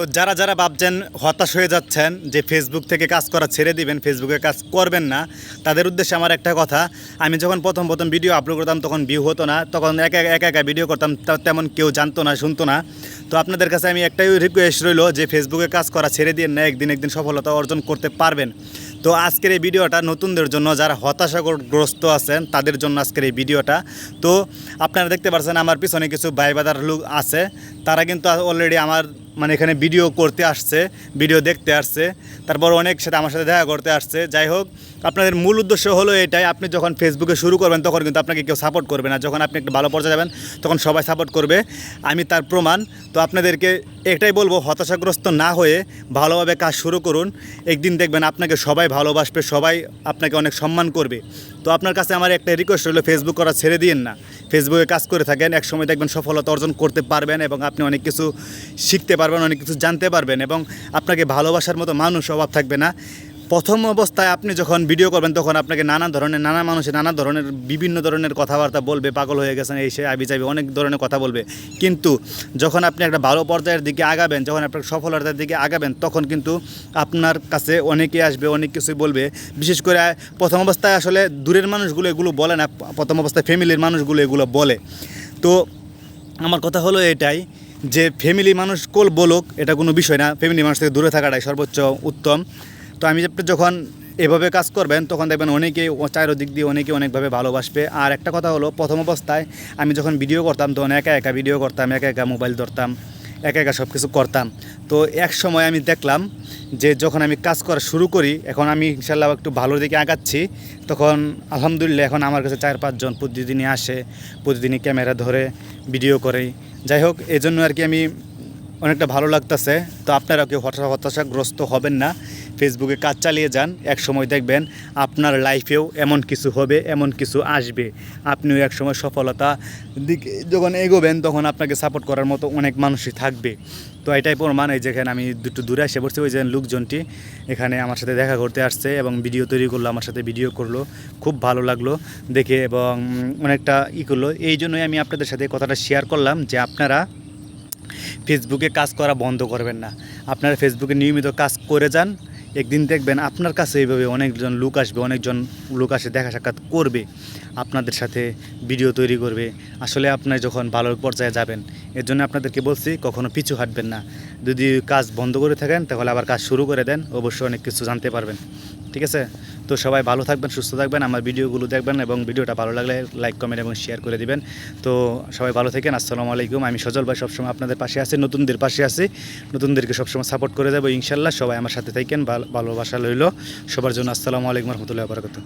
তো যারা যারা ভাবছেন হতাশ হয়ে যাচ্ছেন যে ফেসবুক থেকে কাজ করা ছেড়ে দিবেন ফেসবুকে কাজ করবেন না, তাদের উদ্দেশ্যে আমার একটা কথা, আমি যখন প্রথম প্রথম ভিডিও আপলোড করতাম তখন ভিউ হতো না, তখন একা একা একা ভিডিও করতাম তেমন কেউ জানতো না, শুনতো না। তো আপনাদের কাছে আমি একটাই রিকোয়েস্ট রইল যে ফেসবুকে কাজ করা ছেড়ে দিয়ে না একদিন একদিন সফলতা অর্জন করতে পারবেন। তো আজকের এই ভিডিওটা নতুনদের জন্য, যারা হতাশাগ্রস্ত আছেন, তাদের জন্য আজকের এই ভিডিওটা তো আপনারা দেখতে পাচ্ছেন আমার পিছনে কিছু বাইবাদার লোক আছে, তারা কিন্তু অলরেডি আমার মানে এখানে ভিডিও করতে আসছে ভিডিও দেখতে আসছে। তারপর অনেক সাথে আমার সাথে দেখা করতে আসছে। যাই হোক, আপনাদের মূল উদ্দেশ্য হলো এটাই, আপনি যখন ফেসবুকে শুরু করবেন, তখন কিন্তু আপনাকে কেউ সাপোর্ট করবে না। যখন আপনি একটু ভালো পর্যায়ে যাবেন, তখন সবাই সাপোর্ট করবে। আমি তার প্রমাণ, তো আপনাদেরকে এটাই বলব, হতাশাগ্রস্ত না হয়ে ভালোভাবে কাজ শুরু করুন। একদিন দেখবেন আপনাকে সবাই ভালোবাসবে, সবাই আপনাকে অনেক সম্মান করবে। তো আপনার কাছে আমার একটা রিকোয়েস্ট হলো ফেসবুক করা ছেড়ে দিন না। ফেসবুকে কাজ করে থাকেন এক সময় দেখবেন সফলতা অর্জন করতে পারবেন এবং আপনি অনেক কিছু শিখতে পারবেন, অনেক কিছু জানতে পারবেন এবং আপনাকে ভালোবাসার মতো মানুষ অভাব থাকবে না। প্রথম অবস্থায় আপনি যখন ভিডিও করবেন, তখন আপনাকে নানা ধরনের, নানা মানুষের নানা ধরনের, বিভিন্ন ধরনের কথাবার্তা বলবে, পাগল হয়ে গেছেন, এই সে আবি চাবি অনেক ধরনের কথা বলবে। কিন্তু যখন আপনি একটা ভালো পর্যায়ের দিকে আগাবেন, যখন আপনার সফলতার দিকে আগাবেন, তখন কিন্তু আপনার কাছে অনেকে আসবে, অনেক কিছু বলবে। বিশেষ করে প্রথম অবস্থায় আসলে দূরের মানুষগুলো এগুলো বলে না, প্রথম অবস্থায় ফ্যামিলির মানুষগুলো এগুলো বলে। তো আমার কথা হলো এটাই যে, ফ্যামিলি মানুষ কোল বলুক, এটা কোনো বিষয় না। ফ্যামিলি মানুষ থেকে দূরে থাকাটাই সর্বোচ্চ উত্তম। তো আমি যখন এভাবে কাজ করবেন, তখন দেখবেন অনেকেই চারিদিক দিয়ে অনেকে অনেকভাবে ভালোবাসবে। আর একটা কথা হলো, প্রথম অবস্থায় আমি যখন ভিডিও করতাম, তখন একা একা ভিডিও করতাম, একা একা মোবাইল ধরতাম, একা একা সব কিছু করতাম। তো এক সময় আমি দেখলাম যে যখন আমি কাজ করা শুরু করি, এখন আমি ইনশাল্লাহ একটু ভালো দিকে আগাচ্ছি। তখন আলহামদুলিল্লাহ এখন আমার কাছে চার, পাঁচজন প্রতিদিনই আসে, প্রতিদিনই ক্যামেরা ধরে ভিডিও করে। যাই হোক এই জন্য আর কি আমি অনেকটা ভালো লাগতেছে। তো আপনারা কেউ হতাশা হতাশাগ্রস্ত হবেন না। ফেসবুকে কাজ চালিয়ে যান এক সময় দেখবেন আপনার লাইফেও এমন কিছু হবে, এমন কিছু আসবে। আপনিও এক সময় সফলতা দিকে যখন এগোবেন, তখন আপনাকে সাপোর্ট করার মতো অনেক মানুষই থাকবে। তো এটাই প্রমাণ, এই যেখানে আমি দুটো দূরে এসে পড়ছি, ওই যে লোকজনটি এখানে আমার সাথে দেখা করতে আসছে এবং ভিডিও তৈরি করল, আমার সাথে ভিডিও করল। খুব ভালো লাগল দেখে এবং অনেকটা ই করল। এই জন্যই আমি আপনাদের সাথে কথাটা শেয়ার করলাম যে আপনারা ফেসবুকে কাজ করা বন্ধ করবেন না। আপনারা ফেসবুকে নিয়মিত কাজ করে যান, একদিন দেখবেন আপনার কাছে এইভাবে অনেকজন লোক আসবে, অনেকজন লোক আসে দেখা সাক্ষাৎ করবে, আপনাদের সাথে ভিডিও তৈরি করবে। আসলে আপনার যখন ভালো পর্যায়ে যাবেন এর জন্য আপনাদেরকে বলছি কখনো পিছু হাঁটবেন না। যদি কাজ বন্ধ করে থাকেন, তাহলে আবার কাজ শুরু করে দেন, অবশ্যই অনেক কিছু জানতে পারবেন। ঠিক আছে? তো সবাই ভালো থাকবেন, সুস্থ থাকবেন, আমার ভিডিওগুলো দেখবেন এবং ভিডিওটা ভালো লাগলে লাইক কমেন্ট এবং শেয়ার করে দিবেন। তো সবাই ভালো থাকেন, আসসালামু আলাইকুম। আমি সজল ভাই সবসময় আপনাদের পাশে আছি, নতুনদের পাশে আছি। নতুনদেরকে সবসময় সাপোর্ট করে দেবো, ইনশাল্লাহ। সবাই আমার সাথে থাকেন ভালোবাসা লইল। সবার জন্য আসসালামু আলাইকুম, রহমতুল্লাহ বারকাত